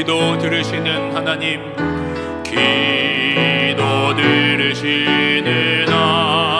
기도 들으시는 하나님 기도 들으시는 하나님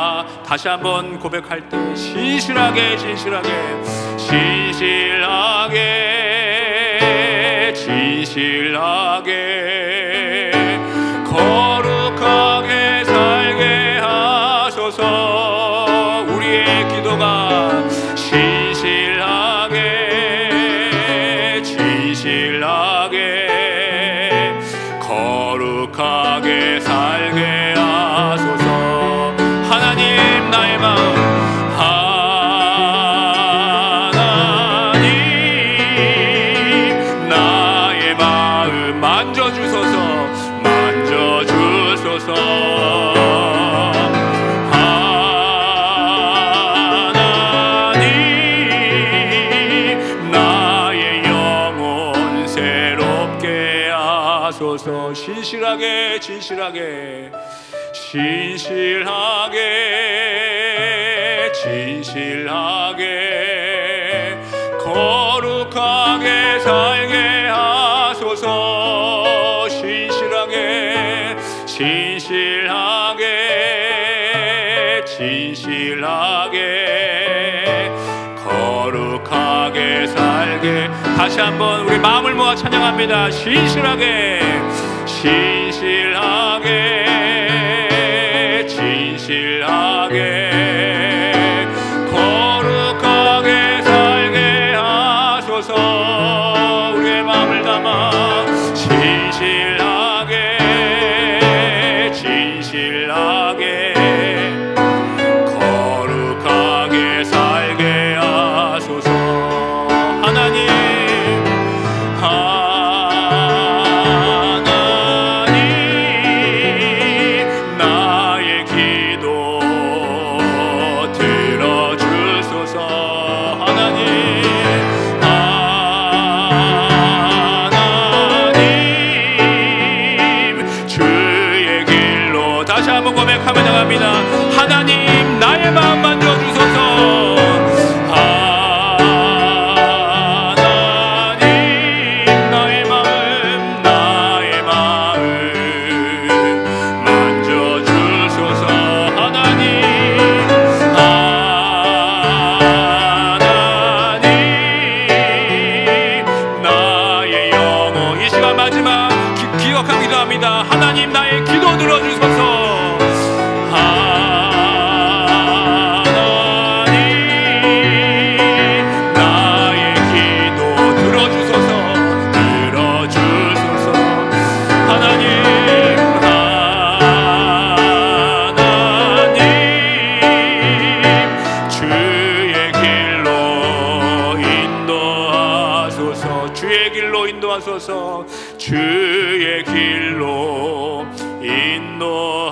다시 한번 고백할 때 진실하게, 진실하게 진실하게 진실하게. 진실하게 진실하게 진실하게 진실하게 거룩하게 살게 하소서. 신실하게 신실하게 진실하게 거룩하게 살게. 다시 한번 우리 마음을 모아 찬양합니다. 신실하게. 진실하게 주옵소서. 주의 길로 인도하소서.